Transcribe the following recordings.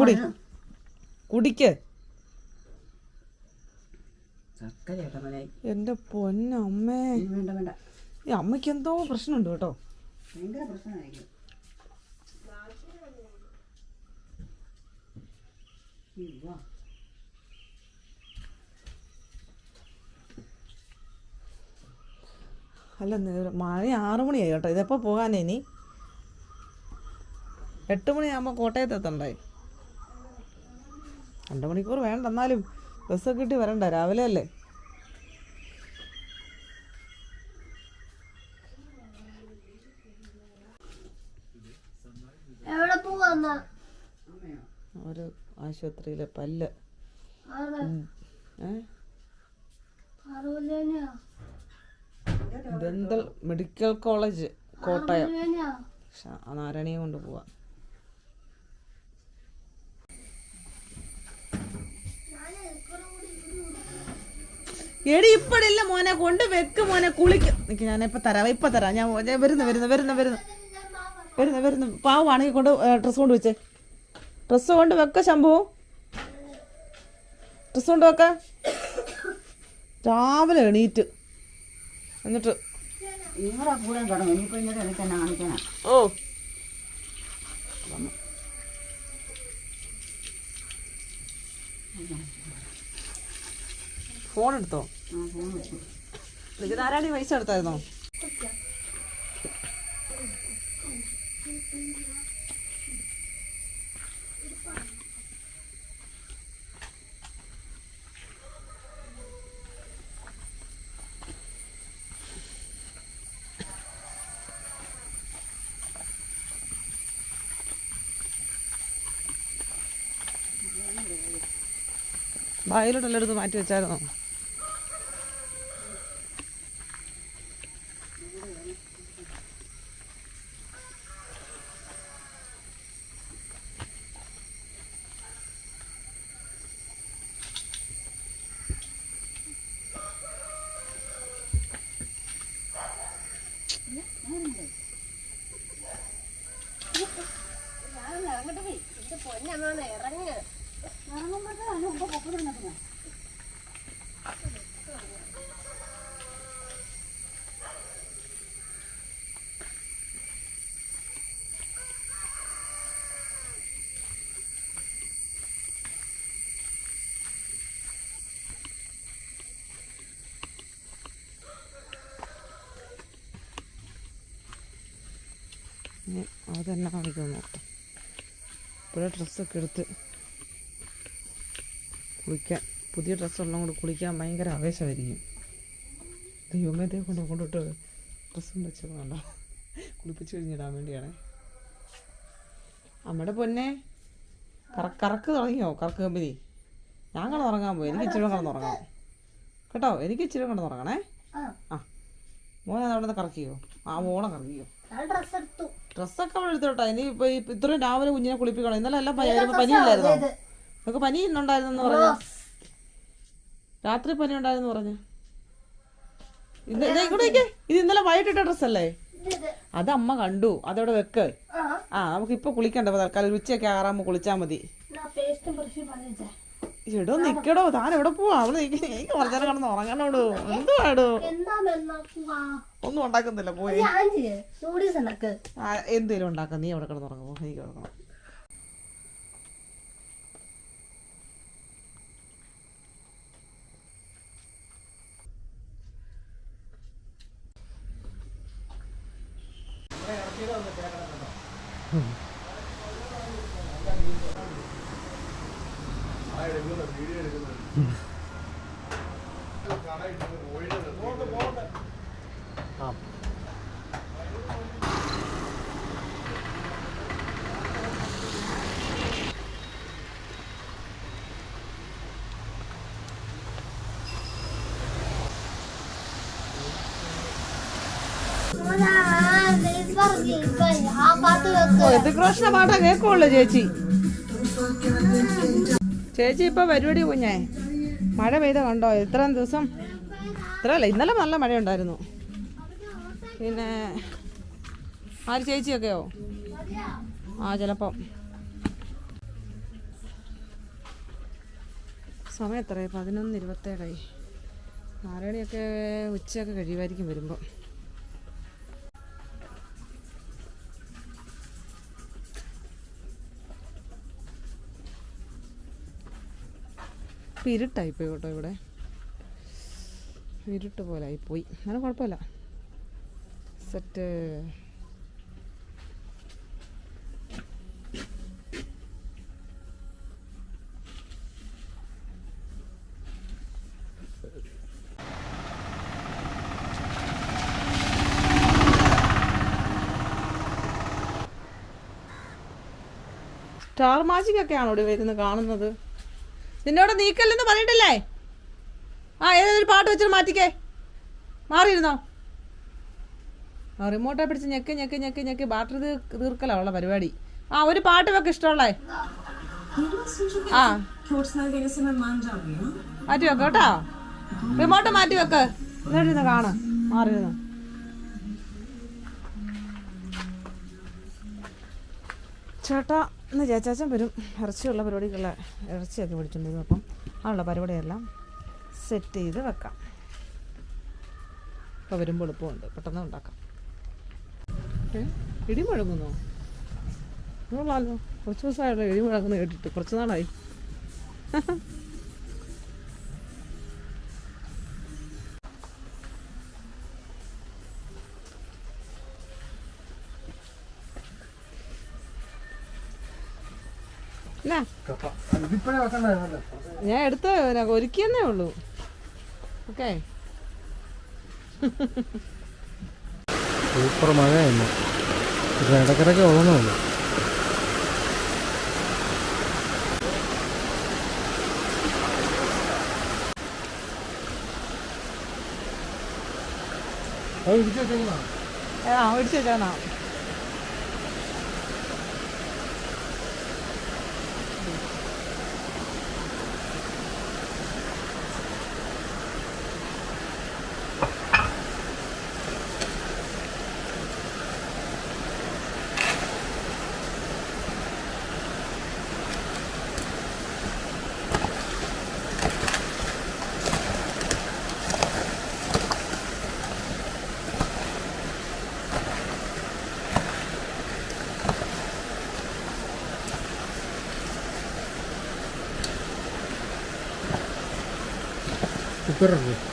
കുടി. കുടിക്ക്. എന്റെ പൊന്നമ്മേ ഈ അമ്മയ്ക്ക് എന്തോ പ്രശ്നമുണ്ട് കേട്ടോ. അല്ല മഴ ആറു മണിയായി കേട്ടോ. ഇതെപ്പോ പോകാനേ ഇനി? എട്ട് മണിയാകുമ്പോൾ കോട്ടയത്ത് എത്തണ്ടായി. രണ്ട് മണിക്കൂർ വേണ്ട എന്നാലും ബസ്സൊക്കെ കിട്ടി വരണ്ട രാവിലെ അല്ലേ? ഒരു ആശുപത്രിയിലെ പല്ല്. Dental medical college Kottayam. ആ നാരായണിയെ കൊണ്ട് പോവാം. എടി ഇപ്പടില്ല മോനെ കൊണ്ട് വെക്ക് മോനെ കുളിക്കും. നിക്ക് ഞാൻ ഇപ്പൊ തരാം ഇപ്പൊ തരാം. ഞാൻ വരുന്നു വരുന്നു വരുന്നു വരുന്നു. വരുന്നു വരുന്നു. പാവാണെങ്കിൽ കൊണ്ട് ഡ്രസ്സ് കൊണ്ട് വെച്ചേ. ഡ്രസ്സ് കൊണ്ട് വെക്ക ശംഭു. ഡ്രസ്സ് കൊണ്ട് വെക്ക. രാവിലെ എണീറ്റ്. എന്നിട്ട് ഓ. Thank തുടങ്ങും ഇനിയിപ്പോൾ ഇന്നത്തെ എനിക്ക് തന്നെ കാണിക്കാനാ ഓ ഫോൺ എടുത്തോ? ആ ഫോൺ വെച്ചു നിനക്ക് ധാരാളി പൈസ എടുത്തായിരുന്നോ ബായിലോട്ടെല്ലാം എടുത്ത് മാറ്റി വെച്ചായിരുന്നോ? അത് തന്നെ കാണിക്കുമെന്ന് ഇപ്പോഴേ ഡ്രസ്സൊക്കെ എടുത്ത് കുളിക്കാൻ പുതിയ ഡ്രസ്സുള്ള കൊണ്ട് കുളിക്കാൻ ഭയങ്കര ആവേശമായിരിക്കും. ദൈവമേ ദേ കൊണ്ട് കൊണ്ടിട്ട് ഡ്രസ്സും വെച്ചത് വേണ്ട കുളിപ്പിച്ച് കഴിഞ്ഞിടാൻ വേണ്ടിയാണ്. അമ്മയുടെ പൊന്നെ കറ കറക്ക് തുടങ്ങിയോ? കറക്ക് കമ്പനി? ഞാൻ കിടന്ന് ഉറങ്ങാൻ പോയി. എനിക്ക് ഇച്ചിരി കിടന്ന് ഉറങ്ങണം. കേട്ടോ? എനിക്ക് ഇച്ചിരി കിടന്ന് ഉറങ്ങണേ. ആ മോനെ അവിടെ നിന്ന് കറക്കിയോ? ആ മോളെ കറക്കിയോ ഡ്രസ്സ് ഡ്രസ് എടുത്തു. ഡ്രസ്സൊക്കെ അവൾ എടുത്തോട്ടെ. ഇനി ഇപ്പൊ ഇത്രയും രാവിലെ കുഞ്ഞിനെ കുളിപ്പിക്കണം. ഇന്നലെ എല്ലാം പനി നമുക്ക് പനി ഇന്നുണ്ടായിരുന്നെന്ന് പറഞ്ഞു. രാത്രി പനി ഉണ്ടായിരുന്നു പറഞ്ഞു. ഇത് ഇന്നലെ വൈകിട്ടിട്ട ഡ്രസ്സല്ലേ? അത് അമ്മ കണ്ടു. അതവിടെ വെക്ക്. ആ നമുക്ക് ഇപ്പൊ കുളിക്കണ്ട തൽക്കാലം ഉച്ചയൊക്കെ ആറാകുമ്പോ കുളിച്ചാ മതി. എടോ നിക്കടോ താൻ എവിടെ പോവാ? അവിടെ നിക്ക്. എനിക്ക് കുറച്ചു നേരം കിടന്ന് ഉറങ്ങണോടോ? എന്തുവാടോ? എന്താ ഒന്നും ഉണ്ടാക്കുന്നില്ല പോയി. എന്തേലും ഉണ്ടാക്കാം. നീ അവിടെ കിടന്ന് ഉറങ്ങുമോ എനിക്ക് ഉറങ്ങണം ആ ഇത് കൃഷ്ണ പാട്ടാ കേക്കുള്ളൂ ചേച്ചി ചേച്ചി ഇപ്പൊ പരിപാടി കുഞ്ഞേ. മഴ പെയ്ത കണ്ടോ? ഇത്രയും ദിവസം ഇത്രയല്ല ഇന്നലെ നല്ല മഴയുണ്ടായിരുന്നു. പിന്നെ ആര് ചേച്ചിയൊക്കെയോ? ആ ചിലപ്പം. സമയം എത്രയായി? പതിനൊന്ന് ഇരുപത്തേഴായി. നാരണിയൊക്കെ ഉച്ചയൊക്കെ കഴിയുമായിരിക്കും വരുമ്പോൾ ഇപ്പം ഇരുട്ടായിപ്പോയി കേട്ടോ ഇവിടെ. ഇരുട്ട് പോലെ ആയിപ്പോയി. എന്നാലും കുഴപ്പമില്ല. സെറ്റ് സ്റ്റാർ മാജിക് ഒക്കെയാണോ ഇവിടെ വരുന്നത് കാണുന്നത്? നിന്നോട് നീക്കല്ലെന്ന് പറഞ്ഞിട്ടില്ലേ ആ ഏതൊരു പാട്ട് വെച്ചിട്ട് മാറ്റിക്കേ. മാറിയിരുന്നോ? ആ റിമോട്ടെ പിടിച്ച് ഞെക്ക് ഞെക്ക് ഞെക്ക് ഞെക്ക്. ബാറ്ററി തീർക്കലോ ഉള്ള പരിപാടി. ആ ഒരു പാട്ട് വെക്ക് ഇഷ്ടമുള്ളേ? ആ. മാറ്റി വെക്ക് കേട്ടോ. റിമോട്ട് മാറ്റി വെക്ക്. എന്നിട്ടിരുന്ന് കാണാം. മാറിയിരുന്നു? ചേട്ടാ ഇന്ന് ചേച്ചാച്ചൻ വരും. ഇറച്ചിയുള്ള പരിപാടിക്കുള്ള ഇറച്ചിയൊക്കെ പിടിച്ചിട്ടുണ്ട് അപ്പം അതിനുള്ള പരിപാടിയെല്ലാം സെറ്റ് ചെയ്ത് വെക്കാം. ഇപ്പോൾ വരുമ്പോൾ എളുപ്പമുണ്ട്. പെട്ടെന്ന് ഉണ്ടാക്കാം. ഇടി മുഴങ്ങുന്നോ? കൊള്ളാലോ കുറച്ച് ഇടി മുഴങ്ങുന്ന കേട്ടിട്ട്. കുറച്ച് നാളായി. ഞാൻ എടുത്ത് ഒരുക്കിയെന്നേ ഉള്ളൂ. ഓക്കെ. സൂപ്പർ മഴയായിരുന്നു. ഇടക്കിടക്ക് ഓണമല്ലോ ആ ഇടിച്ചു വെച്ചാണോ കുക്കറുണ്ട് ഓക്കെ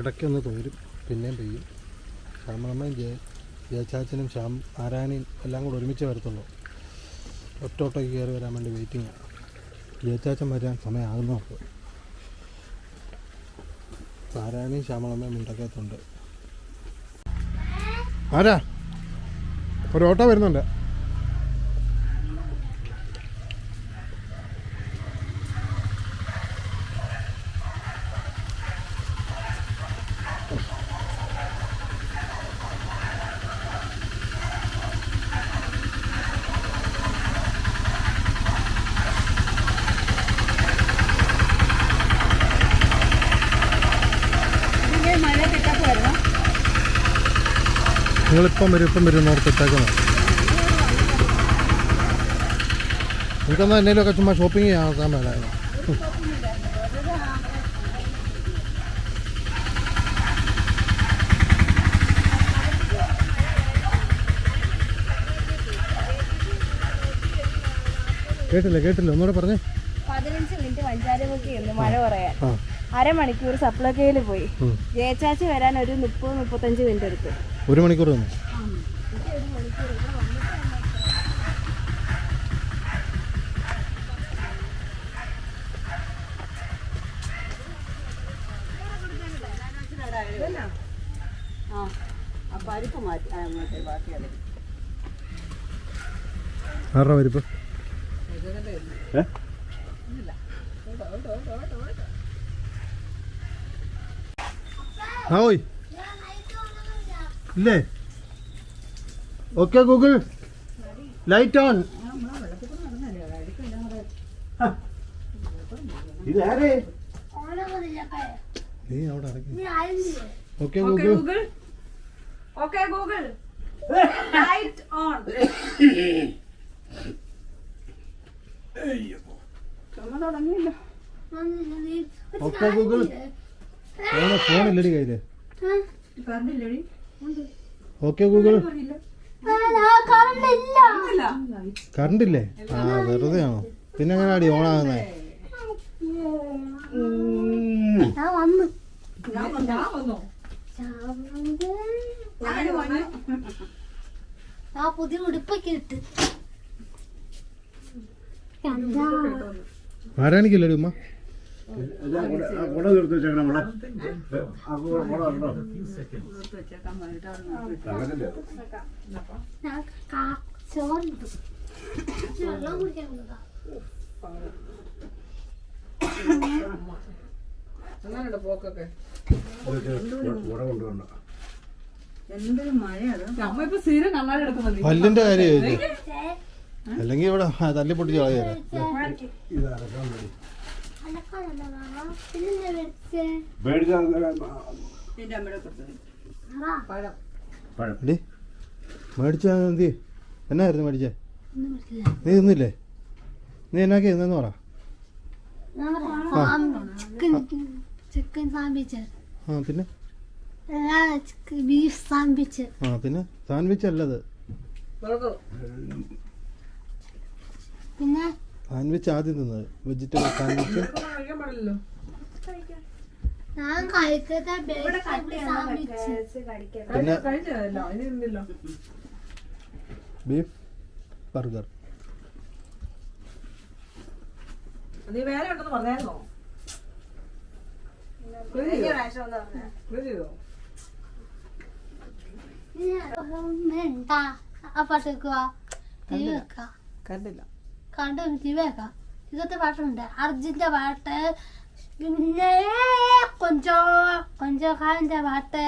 ഇടയ്ക്കൊന്ന് തോരും പിന്നെയും പെയ്യും. ശ്യാമളമ്മയും ജയ ജയച്ചാച്ചനും ശ്യാം നാരായണയും എല്ലാം കൂടെ ഒരുമിച്ച് വരത്തുള്ളൂ. ഒറ്റ ഒട്ടയ്ക്ക് കയറി വരാൻ വേണ്ടി വെയിറ്റിംഗ് ജയച്ചാച്ചൻ വരാൻ സമയമാകുന്നു അപ്പോൾ. നാരായണയും ശ്യാമളമ്മയും മുണ്ടക്കകത്തുണ്ട്. ആരാ? ഒരു ഓട്ടോ വരുന്നുണ്ട്. നിങ്ങളിപ്പം വരും ഇപ്പം വരും ഓർത്ത് ഇട്ടേക്കുന്നത്. നിങ്ങൾക്കൊന്നും എന്തെങ്കിലുമൊക്കെ ചുമ്മാ ഷോപ്പിംഗ് ചെയ്യാൻ മേലായിരുന്നു. കേട്ടില്ല കേട്ടില്ല? ഒന്നുകൂടെ പറഞ്ഞേ. പതിനഞ്ച് മിനിറ്റ് പഞ്ചാരമുക്കി എന്ന് മഴ പറയാൻ. അരമണിക്കൂർ സപ്ലൈക്കയിൽ പോയി. ജയച്ചാച്ചി വരാൻ ഒരു മുപ്പത് മുപ്പത്തഞ്ച് മിനിറ്റ് എടുത്തു. ഒരു മണിക്കൂർ തന്നെ പരിപ്പ് ആരുടെ പരിപ്പ് ആ ഓയ് ഇല്ലേ? ഓക്കെ ഗൂഗിൾ ലൈറ്റ് ഓൺ ഓണമൊന്നുമില്ല നീ അവിടെ okay Google okay Google light on okay Google phone ഫോണില്ലടി കയ്യിൽ. കറണ്ടില്ലടി ഓക്കെ ഗൂഗിൾ കറണ്ട് ഇല്ല. ആ വെറുതെ ആണോ പിന്നെ എങ്ങനെ അടി ഓൺ ആകുന്നേ ഞാൻ വന്നു. ഞാൻ ഞാൻ വന്നോ. ആ പുതിയ ഉടുപ്പൊക്കെ ഇട്ട്. എന്താ? ആരാണിക്കില്ലടി ഉമ്മ? അങ്ങനെയുണ്ട് പോക്കൊക്കെ. പല്ലിന്റെ കാര്യം അല്ലെങ്കിൽ ഇവിടെ കളയാ. അലക്കാനല്ല മാമ. പിന്നെന്താ മേടിച്ചേ? എന്തി എന്നായിരുന്നു മേടിച്ചേ. നീ തിന്നില്ലേ നീ എന്നാ എന്നു പറ. ചിക്കൻ സാൻഡ്വിച്ച് സാമ്പിച്ച് ആ പിന്നെ ബീഫ് സാൻഡ്വിച്ച് ആ പിന്നെ സാൻഡ്വിച്ച് അല്ലത് പിന്നെ സാൻഡ്വിച്ച് ആദ്യം തിന്നത് വെജിറ്റബിൾ സാൻഡ്വിച്ച് പിന്നെ ബീഫ് ബർഗർ നീ വേറെ ഉണ്ടെന്ന് പറഞ്ഞായിരുന്നോ? കണ്ടില്ല. കണ്ട് ടി വി വെക്കാം ഇതൊക്കെ പാട്ടുണ്ട് അർജുന്റെ പാട്ട്. പിന്നെ കൊഞ്ചോ കൊഞ്ചോ ഖാന്റെ പാട്ട്.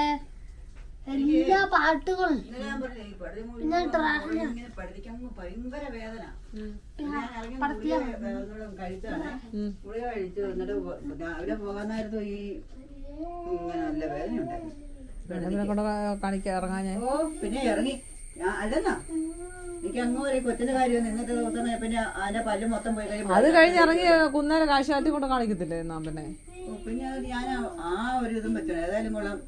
എല്ലാ പാട്ടുകളും. പിന്നെ ഇറങ്ങാൻ പിന്നെ ഇറങ്ങി. ഞാൻ അല്ലെന്നാ? എനിക്ക് അങ്ങ് ഒരു കൊച്ചിന്റെ കാര്യം ഇന്നത്തെ ദിവസം പിന്നെ അതിന്റെ പല്ല് മൊത്തം പോയി അത് കഴിഞ്ഞ് ഇറങ്ങി കുന്നേരം കാശാറ്റി കൊണ്ട് കാണിക്കത്തില്ലേ എന്നാ പിന്നെ? പിന്നെ ഞാൻ ആ- ഒരു ഇതും വെച്ചോ ഏതായാലും കൊള്ളാം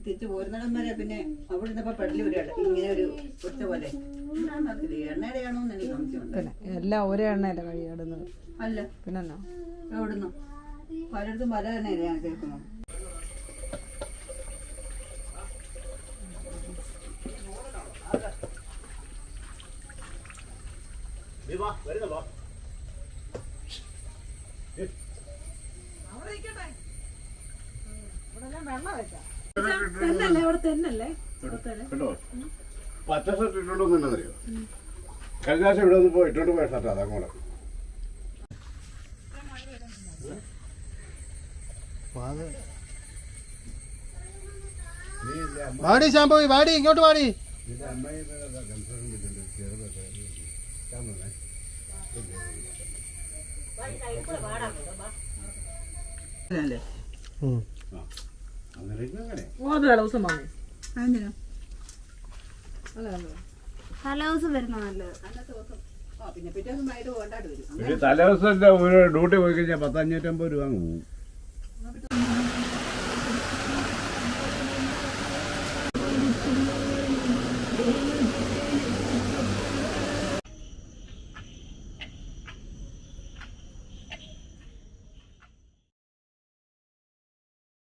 തിരിച്ചു പോരുന്നിടം വരെ പിന്നെ അവിടെ നിന്നപ്പോ പെടലി ഒരു ഇട- ഇങ്ങനെ ഒരു പോലെ. എണ്ണയുടെ എനിക്ക് സംശയമുണ്ട് എല്ലാം ഒരേ എണ്ണയല്ലേ കഴിയിടുന്നത്? അല്ല. പിന്നെ എവിടുന്നു? പലയിടത്തും പല എണ്ണയല്ലേ ഞാൻ കേൾക്കുന്നു തെന്നല്ലേ അവിടെ തെന്നല്ലേ കേട്ടോ? പച്ച ഷർട്ട് ഇട്ടോണ്ടൊന്നുമില്ലെന്നറിയോ കഴിഞ്ഞ പ്രാവശ്യം ഇവിടെ വന്നപ്പോ ഇട്ടോണ്ട് പോയ ഷർട്ട് അതാ കൂടെ വാടി ശാമ്പോയി വാടി ഇങ്ങോട്ട് വാടി. അന്നേരം അങ്ങനെ. മൂന്ന് ദിവസം വാങ്ങി. അതെന്തിനാ? തലേ ദിവസം വരുന്ന നല്ലത് പിന്നെ പിറ്റേ ദിവസം വൈകിട്ട് പോകണ്ടായിട്ട് വരും. ഒരു തലേദിവസത്തെ ഡ്യൂട്ടി പോയി കഴിഞ്ഞാൽ പത്തഞ്ഞൂറ്റമ്പത് രൂപ അങ്ങ് പോകും